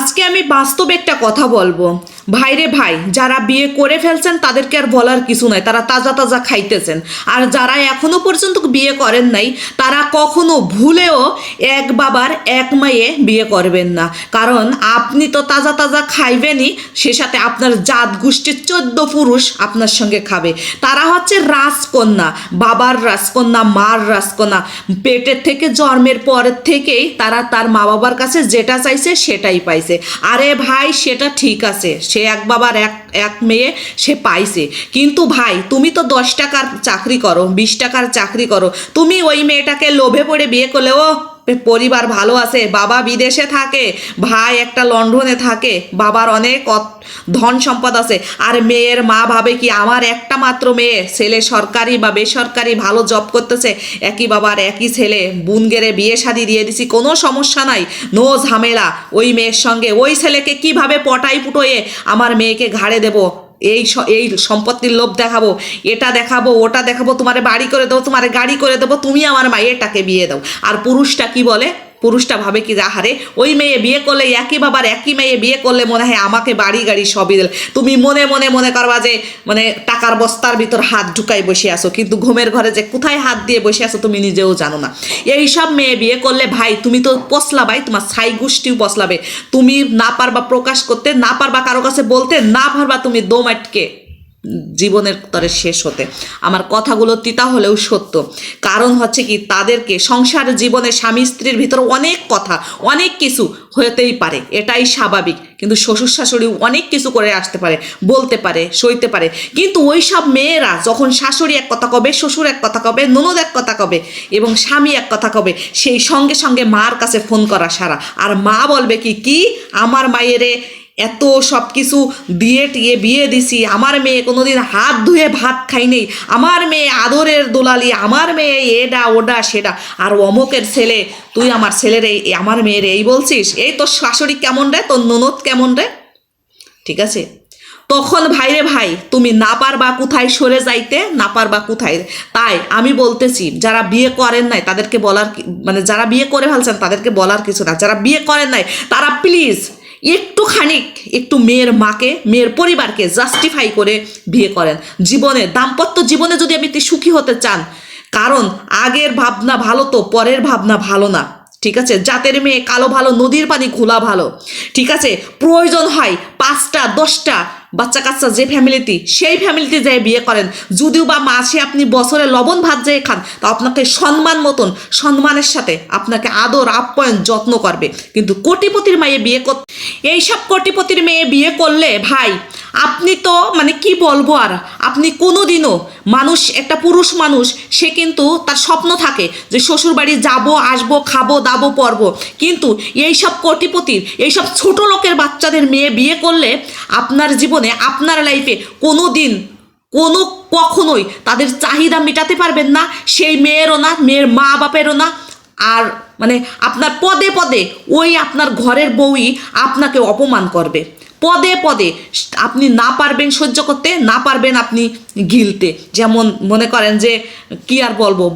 আজকে আমি বাস্তবে একটা কথা বলব। ভাইরে ভাই, যারা বিয়ে করে ফেলছেন তাদেরকে আর বলার কিছু নাই, তারা তাজা তাজা খাইতেছেন। আর যারা এখনও পর্যন্ত বিয়ে করেন নাই, তারা কখনো ভুলেও এক বাবার এক মায়ে বিয়ে করবেন না। কারণ আপনি তো তাজা তাজা খাইবেনই, সে সাথে আপনার জাত গোষ্ঠীর চোদ্দ পুরুষ আপনার সঙ্গে খাবে। তারা হচ্ছে রাজকন্যা, বাবার রাজকন্যা, মার রাজকন্যা। পেটের থেকে, জন্মের পরের থেকেই তারা তার মা বাবার কাছে যেটা চাইছে সেটাই পাইছে। আরে ভাই, সেটা ঠিক আছে, সে এক বাবার, এক এক মেয়ে সে পাইছে। কিন্তু ভাই, তুমি তো দশ টাকার চাকরি করো, বিশ টাকার চাকরি করো। তুমি ওই মেয়েটাকে লোভে পড়ে বিয়ে করলে, ও পরিবার ভালো আছে, বাবা বিদেশে থাকে, ভাই একটা লন্ডনে থাকে, বাবার অনেক ধন সম্পদ আছে, আর মেয়ের মা ভাবে কি আমার একটা মাত্র মেয়ে, ছেলে সরকারি বা বেসরকারি ভালো জব করতেছে, একই বাবার একই ছেলে বুন গেরে বিয়ে শাদি দিয়ে দিছি, কোনো সমস্যা নাই নো ঝামেলা, ওই মেয়ের সঙ্গে, ওই ছেলেকে কীভাবে পটাই পুটোয়ে আমার মেয়েকে ঘাড়ে দেবো? এই এই সম্পত্তির লোভ দেখাবো, এটা দেখাবো, ওটা দেখাবো, তোমারে বাড়ি করে দেবো, তোমারে গাড়ি করে দেবো, তুমি আমার মায়েরটাকে বিয়ে দাও। আর পুরুষটা কি বলে? পুরুষটা ভাবে কি আহারে ওই মেয়ে বিয়ে করলে একই বাবার একই মেয়ে বিয়ে করলে মনে হয় আমাকে বাড়ি গাড়ি সবই দিল। তুমি মনে মনে মনে করবা যে মানে টাকার বস্তার ভিতর হাত ঢুকাই বসে আসো কিন্তু ঘুমের ঘরে যে কোথায় হাত দিয়ে বসে আসো তুমি নিজেও জানো না। এই সব মেয়ে বিয়ে করলে ভাই, তুমি তো পসলাবাই, তোমার ছাই গোষ্ঠীও পসলাবে। তুমি না পারবা প্রকাশ করতে, না পারবা কারও কাছে বলতে, না পারবা তুমি দম আটকে। জীবনের তরে শেষ হতে। আমার কথাগুলো তিতা হলেও সত্য। কারণ হচ্ছে কি, তাদেরকে সংসার জীবনে স্বামী স্ত্রীর ভিতর অনেক কথা, অনেক কিছু হতেই পারে। এটাই স্বাভাবিক। কিন্তু শ্বশুর শাশুড়ি অনেক কিছু করে আসতে পারে, বলতে পারে, সইতে পারে। কিন্তু ওই সব মেয়েরা যখন শাশুড়ি এক কথা কবে, শ্বশুর এক কথা কবে, ননদ এক কথা কবে এবং স্বামী এক কথা কবে, সেই সঙ্গে সঙ্গে মার কাছে ফোন করা সারা। আর মা বলবে কি কি? আমার মায়েরে এত সব কিছু দিয়ে টিয়ে বিয়ে দিছি। আমার মেয়ে কোনোদিন হাত ধুয়ে ভাত খাই নেই। আমার মেয়ে আদরের দোলালি, আমার মেয়ে এডা, ওডা, সেডা। আর অমকের ছেলে, তুই আমার ছেলের এই আমার মেয়ের এই বলছিস? এই তোর শাশুড়ি কেমন রে? তোর ননদ কেমন রে? ঠিক আছে? তখন ভাইরে ভাই, তুমি না পারবা কোথায় সরে যাইতে, না পারবা কোথায় তাই আমি বলতেছি, যারা বিয়ে করেন নাই, তাদেরকে বলার মানে যারা বিয়ে করে ফেলছেন, তাদেরকে বলার কিছু না। যারা বিয়ে করেন নাই, তারা প্লিজ একটু খানিক একটু মেয়ের মাকে, মেয়ের পরিবারকে জাস্টিফাই করে বিয়ে করেন। জীবনে, দাম্পত্য জীবনে যদি আপনি সুখী হতে চান, কারণ আগের ভাবনা ভালো তো, পরের ভাবনা ভালো না। ঠিক আছে? জাতের মেয়ে, কালো ভালো, নদীর পানি খোলা ভালো। ঠিক আছে? প্রয়োজন হয় পাঁচটা, দশটা বাচ্চা কাচ্চা যে ফ্যামিলিতে সেই ফ্যামিলিতে যেয়ে বিয়ে করেন, যদিও বা মাসে আপনি বছরে লবণ ভাত যেয়ে খান, তা আপনাকে সম্মান মতন, সম্মানের সাথে আপনাকে আদর, আপ্যায়ন, যত্ন করবে। কিন্তু কোটিপতির মেয়ে বিয়ে কর, এইসব কোটিপতির মেয়ে বিয়ে করলে ভাই, আপনি তো মানে কি বলব আর আপনি কোনোদিনও মানুষ, একটা পুরুষ মানুষ, সে কিন্তু তার স্বপ্ন থাকে যে শ্বশুর বাড়ি যাব, আসব, খাব, দাবো, পরবো। কিন্তু এই এইসব কোটিপতির, এইসব ছোট লোকের বাচ্চাদের মেয়ে বিয়ে করলে আপনার জীবনে, আপনার লাইফে কোনো দিন কোনো কখনোই তাদের চাহিদা মেটাতে পারবেন না, সেই মেয়েরও না, মেয়ের মা বাপেরও না। আর মানে আপনার পদে পদে ওই আপনার ঘরের বউই আপনাকে অপমান করবে। পদে পদে। আপনি না পারবেন সহ্য করতে, না পারবেন আপনি গিলতে। যেমন মনে করেন যে, কি আর বলব?